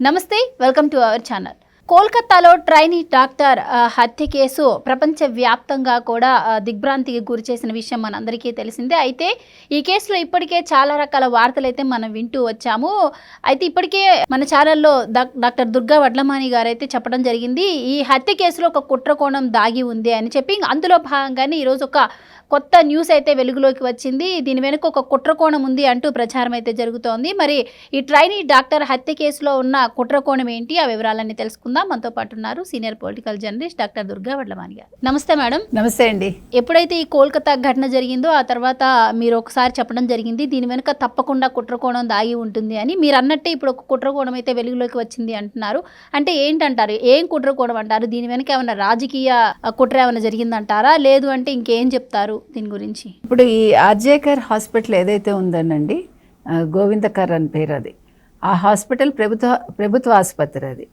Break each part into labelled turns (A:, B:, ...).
A: నమస్తే welcome to our channel కోల్కతాలో trainee doctor హత్య కేసు ప్రపంచవ్యాప్తంగా కూడా దిగ్భ్రాంతికి గురి చేసిన విషయం మనందరికీ తెలిసిందే. అయితే ఈ కేసులో ఇప్పటికే చాలా రకాల వార్తలు అయితే మనం వింటూ వచ్చాము. అయితే ఇప్పటికే మన ఛానల్లో డాక్- డాక్టర్ దుర్గా వడ్లమాని గారు అయితే చెప్పడం జరిగింది ఈ హత్య కేసులో ఒక కుట్రకోణం దాగి ఉంది అని చెప్పి. అందులో భాగంగానే ఈరోజు ఒక కొత్త న్యూస్ అయితే వెలుగులోకి వచ్చింది. దీని వెనుక ఒక కుట్రకోణం ఉంది అంటూ ప్రచారం అయితే జరుగుతోంది. మరి ఈ ట్రైనీ డాక్టర్ హత్య కేసులో ఉన్న కుట్రకోణం ఏంటి? ఆ వివరాలన్నీ తెలుసుకుందాం. మనతో పాటు ఉన్నారు senior political journalist doctor Durga Vadlamani garu. నమస్తే మేడం.
B: నమస్తే అండి.
A: ఎప్పుడైతే ఈ కోల్కతా ఘటన జరిగిందో ఆ తర్వాత మీరు ఒకసారి చెప్పడం జరిగింది దీని వెనుక తప్పకుండా కుట్రకోణం దాగి ఉంటుంది అని మీరు అన్నట్టే ఇప్పుడు ఒక కుట్రకోణం అయితే వెలుగులోకి వచ్చింది అంటున్నారు. అంటే ఏంటంటారు? ఏం కుట్రకోణం అంటారు? దీని వెనుక ఏమైనా రాజకీయ కుట్ర ఏమైనా జరిగిందంటారా? లేదు అంటే ఇంకేం చెప్తారు దీని గురించి?
B: ఇప్పుడు ఈ ఆర్జేకర్ హాస్పిటల్ ఏదైతే ఉందనండి గోవిందకర్ అని పేరు అది. ఆ హాస్పిటల్ ప్రభుత్వ ప్రభుత్వ ఆసుపత్రి అది.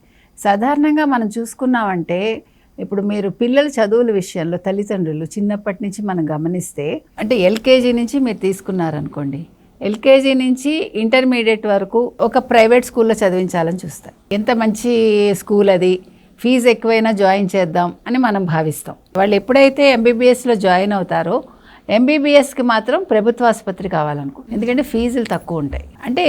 B: సాధారణంగా మనం చూసుకున్నామంటే ఇప్పుడు మీరు పిల్లల చదువుల విషయంలో తల్లిదండ్రులు చిన్నప్పటి నుంచి మనం గమనిస్తే అంటే ఎల్కేజీ నుంచి మీరు తీసుకున్నారనుకోండి ఎల్కేజీ నుంచి ఇంటర్మీడియట్ వరకు ఒక ప్రైవేట్ స్కూల్లో చదివించాలని చూస్తారు. ఎంత మంచి స్కూల్ అది ఫీజు ఎక్కువైనా జాయిన్ చేద్దాం అని మనం భావిస్తాం. వాళ్ళు ఎప్పుడైతే ఎంబీబీఎస్లో జాయిన్ అవుతారో ఎంబీబీఎస్కి మాత్రం ప్రభుత్వ ఆసుపత్రి కావాలనుకో ఎందుకంటే ఫీజులు తక్కువ ఉంటాయి. అంటే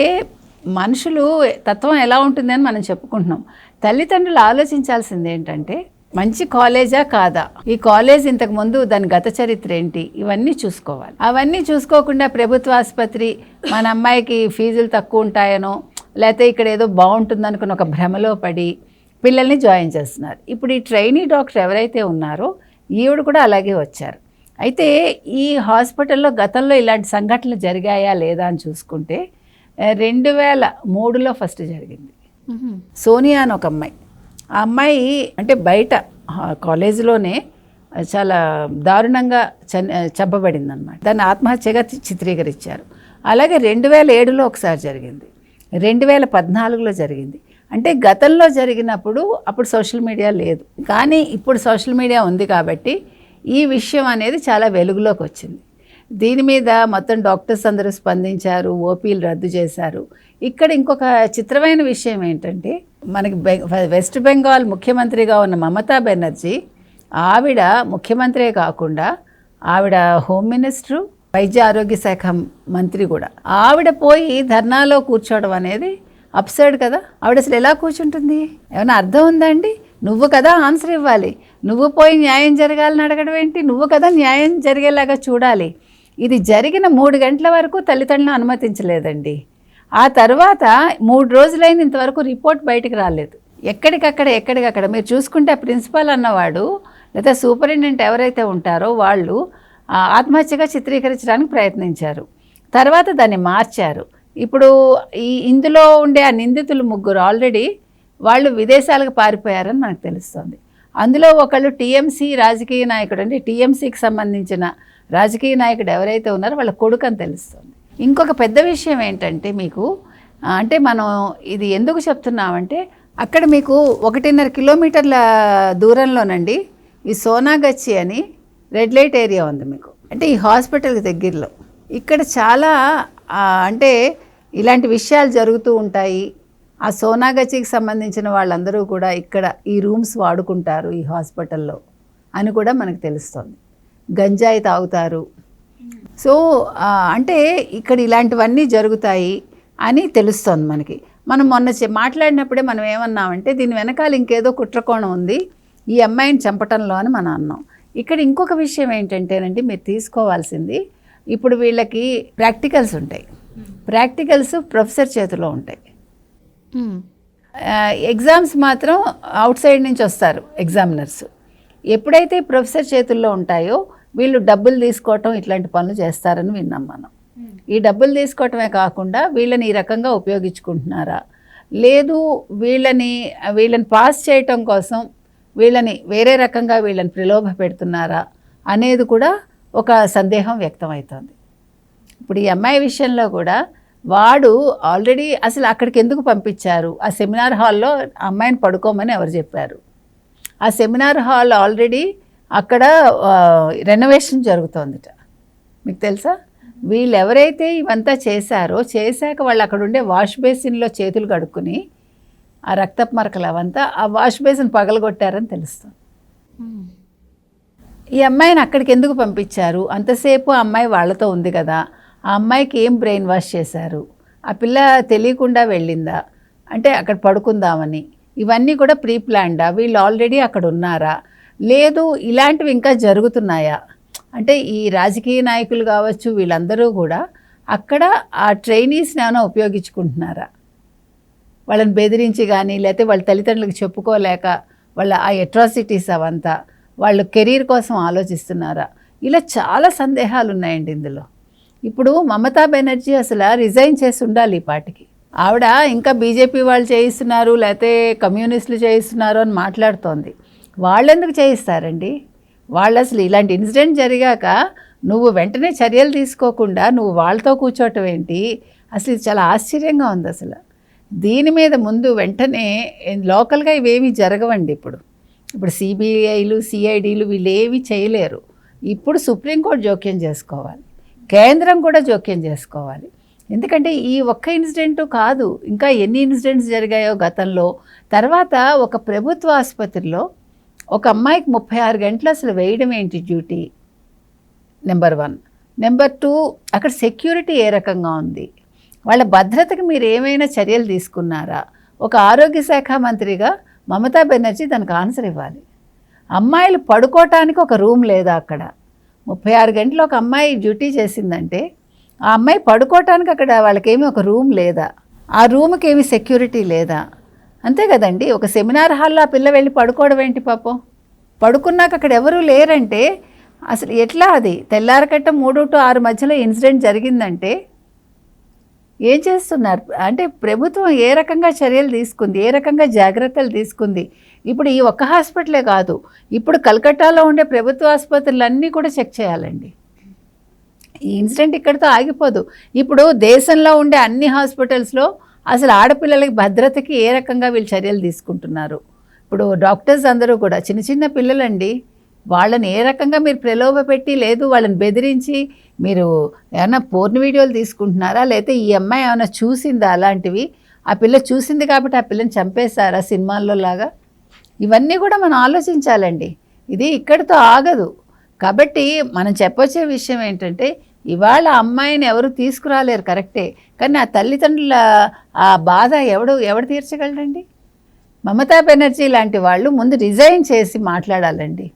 B: మనుషులు తత్వం ఎలా ఉంటుందని మనం చెప్పుకుంటున్నాం. తల్లిదండ్రులు ఆలోచించాల్సింది ఏంటంటే మంచి కాలేజా కాదా? ఈ కాలేజ్ ఇంతకు ముందు దాని గత చరిత్ర ఏంటి? ఇవన్నీ చూసుకోవాలి. అవన్నీ చూసుకోకుండా ప్రభుత్వ ఆసుపత్రి మన అమ్మాయికి ఫీజులు తక్కువ ఉంటాయనో లేకపోతే ఇక్కడ ఏదో బాగుంటుందనుకుని ఒక భ్రమలో పడి పిల్లల్ని జాయిన్ చేస్తున్నారు. ఇప్పుడు ఈ ట్రైనీ డాక్టర్ ఎవరైతే ఉన్నారో ఈవిడ కూడా అలాగే వచ్చారు. అయితే ఈ హాస్పిటల్లో గతంలో ఇలాంటి సంఘటనలు జరిగాయా లేదా అని చూసుకుంటే రెండు వేల మూడులో ఫస్ట్ జరిగింది. సోనియా అని ఒక అమ్మాయి. ఆ అమ్మాయి అంటే బయట కాలేజీలోనే చాలా దారుణంగా చన్ చంపబడింది అనమాట దాన్ని ఆత్మహత్యగా చిత్రీకరించారు. అలాగే రెండు వేల ఏడులో ఒకసారి జరిగింది. రెండు వేల పద్నాలుగులో జరిగింది. అంటే గతంలో జరిగినప్పుడు అప్పుడు సోషల్ మీడియా లేదు. కానీ ఇప్పుడు సోషల్ మీడియా ఉంది కాబట్టి ఈ విషయం అనేది చాలా వెలుగులోకి వచ్చింది. దీని మీద మొత్తం డాక్టర్స్ అందరూ స్పందించారు ఓపీలు రద్దు చేశారు. ఇక్కడ ఇంకొక చిత్రమైన విషయం ఏంటంటే మనకి బె- వెస్ట్ బెంగాల్ ముఖ్యమంత్రిగా ఉన్న మమతా బెనర్జీ ఆవిడ ముఖ్యమంత్రే కాకుండా ఆవిడ హోమ్ మినిస్టరు వైద్య ఆరోగ్య శాఖ మంత్రి కూడా. ఆవిడ పోయి ధర్నాలో కూర్చోవడం అనేది అప్సైడ్ కదా. ఆవిడ అసలు ఎలా కూర్చుంటుంది? ఏమైనా అర్థం ఉందా అండి? నువ్వు కదా ఆన్సర్ ఇవ్వాలి. నువ్వు పోయి న్యాయం జరగాలని అడగడం ఏంటి? నువ్వు కదా న్యాయం జరిగేలాగా చూడాలి. ఇది జరిగిన మూడు గంటల వరకు తల్లిదండ్రులను అనుమతించలేదండి. ఆ తర్వాత మూడు రోజులైంది ఇంతవరకు రిపోర్ట్ బయటకు రాలేదు. ఎక్కడికక్కడ ఎక్కడికక్కడ. మీరు చూసుకుంటే ఆ ప్రిన్సిపాల్ అన్నవాడు లేదా సూపరింటెండెంట్ ఎవరైతే ఉంటారో వాళ్ళు ఆత్మహత్యగా చిత్రీకరించడానికి ప్రయత్నించారు. తర్వాత దాన్ని మార్చారు. ఇప్పుడు ఈ ఇందులో ఉండే ఆ నిందితులు ముగ్గురు ఆల్రెడీ వాళ్ళు విదేశాలకు పారిపోయారని మనకు తెలుస్తుంది. అందులో ఒకళ్ళు టీఎంసీ రాజకీయ నాయకుడు అంటే టీఎంసీకి సంబంధించిన రాజకీయ నాయకుడు ఎవరైతే ఉన్నారో వాళ్ళ కొడుకు అని తెలుస్తుంది. ఇంకొక పెద్ద విషయం ఏంటంటే మీకు అంటే మనం ఇది ఎందుకు చెప్తున్నామంటే అక్కడ మీకు ఒకటిన్నర కిలోమీటర్ల దూరంలోనండి ఈ సోనాగచ్చి అని రెడ్ లైట్ ఏరియా ఉంది మీకు. అంటే ఈ హాస్పిటల్కి దగ్గరలో. ఇక్కడ చాలా అంటే ఇలాంటి విషయాలు జరుగుతూ ఉంటాయి. ఆ సోనాగచ్చికి సంబంధించిన వాళ్ళందరూ కూడా ఇక్కడ ఈ రూమ్స్ వాడుకుంటారు ఈ హాస్పిటల్లో అని కూడా మనకు తెలుస్తుంది. గంజాయి తాగుతారు. సో అంటే ఇక్కడ ఇలాంటివన్నీ జరుగుతాయి అని తెలుస్తోంది మనకి. మనం మొన్న చె- మాట్లాడినప్పుడే మనం ఏమన్నామంటే దీని వెనకాల ఇంకేదో కుట్రకోణం ఉంది ఈ అమ్మాయిని చంపటంలో అని మనం అన్నాం. ఇక్కడ ఇంకొక విషయం ఏంటంటేనండి మీరు తీసుకోవాల్సింది ఇప్పుడు వీళ్ళకి ప్రాక్టికల్స్ ఉంటాయి. ప్రాక్టికల్స్ ప్రొఫెసర్ చేతిలో ఉంటాయి. ఎగ్జామ్స్ మాత్రం అవుట్ సైడ్ నుంచి వస్తారు ఎగ్జామినర్స్ ఎప్పుడైతే ప్రొఫెసర్ చేతుల్లో ఉంటాయో వీళ్ళు డబ్బులు తీసుకోవటం ఇట్లాంటి పనులు చేస్తారని విన్నాం మనం. ఈ డబ్బులు తీసుకోవటమే కాకుండా వీళ్ళని ఈ రకంగా ఉపయోగించుకుంటున్నారా? లేదు వీళ్ళని వీళ్ళని పాస్ చేయటం కోసం వీళ్ళని వేరే రకంగా వీళ్ళని ప్రలోభ పెడుతున్నారా అనేది కూడా ఒక సందేహం వ్యక్తమవుతోంది. ఇప్పుడు ఈ అమ్మాయి విషయంలో కూడా వాడు ఆల్రెడీ అసలు అక్కడికి ఎందుకు పంపించారు? ఆ సెమినార్ హాల్లో అమ్మాయిని పడుకోమని ఎవరు చెప్పారు? ఆ సెమినార్ హాల్ ఆల్రెడీ అక్కడ రెనోవేషన్ జరుగుతోందిట. మీకు తెలుసా? వీళ్ళు ఎవరైతే ఇవంతా చేశారో చేశాక వాళ్ళు అక్కడ ఉండే వాష్ బేసిన్లో చేతులు కడుక్కుని ఆ రక్తపు మరకలు అవంతా ఆ వాష్ బేసిన్ పగలగొట్టారని తెలుస్తుంది.
A: మ్మ్.
B: ఈ అమ్మాయిని అక్కడికి ఎందుకు పంపించారు? అంతసేపు ఆ అమ్మాయి వాళ్ళతో ఉంది కదా. ఆ అమ్మాయికి ఏం బ్రెయిన్ వాష్ చేశారు? ఆ పిల్ల తెలియకుండా వెళ్ళిందా? అంటే అక్కడ పడుకుందామని. ఇవన్నీ కూడా ప్రీ ప్లాన్డా వీళ్ళు ఆల్రెడీ అక్కడ ఉన్నారా? లేదు ఇలాంటివి ఇంకా జరుగుతున్నాయా? అంటే ఈ రాజకీయ నాయకులు కావచ్చు వీళ్ళందరూ కూడా అక్కడ ఆ ట్రైనీస్ని ఏమైనా ఉపయోగించుకుంటున్నారా? వాళ్ళని బెదిరించి కానీ లేకపోతే వాళ్ళ తల్లిదండ్రులకు చెప్పుకోలేక వాళ్ళ ఆ అట్రాసిటీస్ అవంతా వాళ్ళ కెరీర్ కోసం ఆలోచిస్తున్నారా? ఇలా చాలా సందేహాలు ఉన్నాయండి ఇందులో. ఇప్పుడు మమతా బెనర్జీ అసలు రిజైన్ చేసి ఉండాలి ఈ పాటికి ఆవిడ ఇంకా బీజేపీ వాళ్ళు చేయిస్తున్నారు లేకపోతే కమ్యూనిస్టులు చేయిస్తున్నారు అని మాట్లాడుతోంది. వాళ్ళెందుకు చేయిస్తారండి? వాళ్ళు అసలు ఇలాంటి ఇన్సిడెంట్ జరిగాక నువ్వు వెంటనే చర్యలు తీసుకోకుండా నువ్వు వాళ్ళతో కూర్చోవటం ఏంటి? అసలు ఇది చాలా ఆశ్చర్యంగా ఉంది అసలు. దీని మీద ముందు వెంటనే లోకల్గా ఇవేమీ జరగవండి ఇప్పుడు. ఇప్పుడు సిబిఐలు సిఐడిలు వీళ్ళు ఏమీ చేయలేరు. ఇప్పుడు సుప్రీంకోర్టు జోక్యం చేసుకోవాలి. కేంద్రం కూడా జోక్యం చేసుకోవాలి. ఎందుకంటే ఈ ఒక్క ఇన్సిడెంటు కాదు ఇంకా ఎన్ని ఇన్సిడెంట్స్ జరిగాయో గతంలో. తర్వాత ఒక ప్రభుత్వ ఆసుపత్రిలో ఒక అమ్మాయికి ముప్పై ఆరు గంటలు అసలు వేయడం ఏంటి duty? Number one. Number two అక్కడ సెక్యూరిటీ ఏ రకంగా ఉంది? వాళ్ళ భద్రతకి మీరు ఏమైనా చర్యలు తీసుకున్నారా? ఒక ఆరోగ్య శాఖ మంత్రిగా మమతా బెనర్జీ దానికి ఆన్సర్ ఇవ్వాలి. అమ్మాయిలు పడుకోవటానికి ఒక రూమ్ లేదా అక్కడ? ముప్పై ఆరు గంటలు ఒక అమ్మాయి డ్యూటీ చేసిందంటే ఆ అమ్మాయి పడుకోవటానికి అక్కడ వాళ్ళకేమి ఒక రూమ్ లేదా? ఆ రూమ్కి ఏమి సెక్యూరిటీ లేదా? అంతే కదండి ఒక సెమినార్ హాల్లో ఆ పిల్ల వెళ్ళి పడుకోవడం ఏంటి పాపం? పడుకున్నాక అక్కడ ఎవరూ లేరంటే అసలు ఎట్లా అది? తెల్లారకట్ట మూడు టు ఆరు మధ్యలో ఇన్సిడెంట్ జరిగిందంటే ఏం చేస్తున్నారు? అంటే ప్రభుత్వం ఏ రకంగా చర్యలు తీసుకుంది? ఏ రకంగా జాగ్రత్తలు తీసుకుంది? ఇప్పుడు ఈ ఒక్క హాస్పిటలే కాదు ఇప్పుడు కలకట్టాలో ఉండే ప్రభుత్వ ఆసుపత్రులన్నీ కూడా చెక్ చేయాలండి. ఈ ఇన్సిడెంట్ ఇక్కడితో ఆగిపోదు. ఇప్పుడు దేశంలో ఉండే అన్ని హాస్పిటల్స్లో అసలు ఆడపిల్లలకి భద్రతకి ఏ రకంగా వీళ్ళు చర్యలు తీసుకుంటున్నారు? ఇప్పుడు డాక్టర్స్ అందరూ కూడా చిన్న చిన్న పిల్లలండి వాళ్ళని ఏ రకంగా మీరు ప్రలోభ పెట్టి లేదు వాళ్ళని బెదిరించి మీరు ఏమైనా పోర్న్ వీడియోలు తీసుకుంటున్నారా? లేకపోతే ఈ అమ్మాయి ఏమైనా చూసిందా అలాంటివి? ఆ పిల్ల చూసింది కాబట్టి ఆ పిల్లని చంపేశారా సినిమాల్లో లాగా? ఇవన్నీ కూడా మనం ఆలోచించాలండి. ఇది ఇక్కడితో ఆగదు. కాబట్టి మనం చెప్పొచ్చే విషయం ఏంటంటే ఇవాళ ఆ అమ్మాయిని ఎవరు తీసుకురాలేరు కరెక్టే. కానీ ఆ తల్లిదండ్రుల ఆ బాధ ఎవడు ఎవడు తీర్చగలరండి మమతా బెనర్జీ లాంటి వాళ్ళు ముందు రిజైన్ చేసి మాట్లాడాలండి.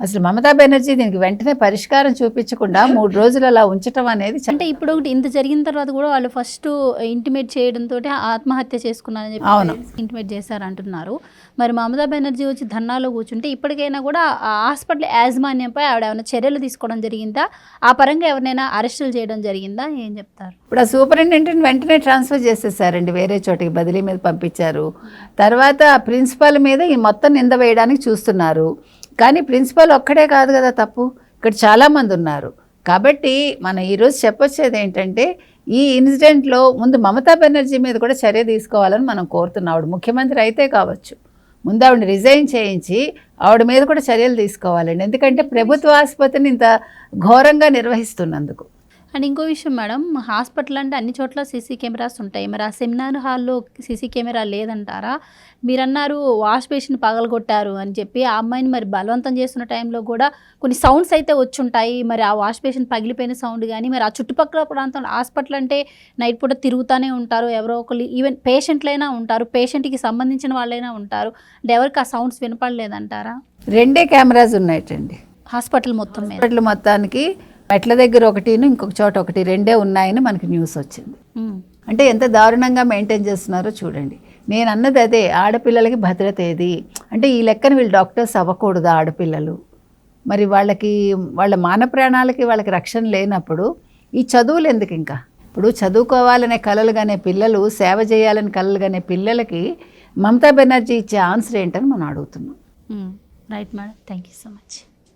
B: అసలు మమతా బెనర్జీ దీనికి వెంటనే పరిష్కారం చూపించకుండా మూడు రోజులు అలా ఉంచటం అనేది
A: అంటే ఇప్పుడు ఒకటి ఇంత జరిగిన తర్వాత కూడా వాళ్ళు ఫస్ట్ ఇంటిమేట్ చేయడంతో ఆత్మహత్య చేసుకున్నారని
B: అవును.
A: చెప్పి ఇంటిమేట్ చేశారు అంటున్నారు మరి మమతా బెనర్జీ వచ్చి ధర్నాలో కూర్చుంటే ఇప్పటికైనా కూడా ఆ హాస్పిటల్ యాజమాన్యంపై ఆవిడ ఏమైనా చర్యలు తీసుకోవడం జరిగిందా? ఆ పరంగా ఎవరినైనా అరెస్టులు చేయడం జరిగిందా? ఏం చెప్తారు?
B: ఇప్పుడు ఆ సూపరింటెండెంట్ వెంటనే ట్రాన్స్ఫర్ చేసేసారండి వేరే చోటికి బదిలీ మీద పంపించారు. తర్వాత ఆ ప్రిన్సిపాల్ మీద ఈ మొత్తం నింద వేయడానికి చూస్తున్నారు. కానీ ప్రిన్సిపాల్ ఒక్కడే కాదు కదా తప్పు. ఇక్కడ చాలామంది ఉన్నారు. కాబట్టి మనం ఈరోజు చెప్పొచ్చేది ఏంటంటే ఈ ఇన్సిడెంట్లో ముందు మమతా బెనర్జీ మీద కూడా చర్య తీసుకోవాలని మనం కోరుతున్నాం. ఆవిడ ముఖ్యమంత్రి అయితే కావచ్చు. ముందు ఆవిడ రిజైన్ చేయించి ఆవిడ మీద కూడా చర్యలు తీసుకోవాలండి. ఎందుకంటే ప్రభుత్వ ఆసుపత్రిని ఇంత ఘోరంగా నిర్వహిస్తున్నందుకు.
A: అండ్ ఇంకో విషయం మేడం హాస్పిటల్ అంటే అన్ని చోట్ల సీసీ కెమెరాస్ ఉంటాయి. మరి ఆ సెమినార్ హాల్లో సీసీ కెమెరా లేదంటారా? మీరన్నారు వాష్ బేసిన్ పగలగొట్టారు అని చెప్పి. ఆ అమ్మాయిని మరి బలవంతం చేస్తున్న టైంలో కూడా కొన్ని సౌండ్స్ అయితే వచ్చుంటాయి. మరి ఆ వాష్ బేసిన్ పగిలిపోయిన సౌండ్ కానీ మరి ఆ చుట్టుపక్కల ప్రాంతంలో హాస్పిటల్ అంటే నైట్ పూట తిరుగుతూనే ఉంటారు. ఎవరో ఒకరు ఈవెన్ పేషెంట్లైనా ఉంటారు. పేషెంట్కి సంబంధించిన వాళ్ళైనా ఉంటారు. అంటే ఎవరికి ఆ సౌండ్స్ వినపడలేదంటారా?
B: రెండే కెమెరాస్ ఉన్నాయటండి.
A: హాస్పిటల్ మొత్తం
B: హాస్పిటల్ మొత్తానికి మెట్ల దగ్గర ఒకటిను ఇంకొక చోట ఒకటి రెండే ఉన్నాయని మనకి న్యూస్ వచ్చింది. అంటే ఎంత దారుణంగా మెయింటైన్ చేస్తున్నారో చూడండి. నేను అన్నది అదే ఆడపిల్లలకి భద్రత ఏది? అంటే ఈ లెక్కన వీళ్ళు డాక్టర్స్ అవ్వకూడదు ఆడపిల్లలు. మరి వాళ్ళకి వాళ్ళ మాన ప్రాణాలకి వాళ్ళకి రక్షణ లేనప్పుడు ఈ చదువులు ఎందుకు ఇంకా? ఇప్పుడు చదువుకోవాలనే కలలు కానీ పిల్లలు సేవ చేయాలని కానీ పిల్లలకి మమతా బెనర్జీ ఇచ్చే ఆన్సర్ ఏంటని మనం అడుగుతున్నాం.
A: Right madam. Thank you so much.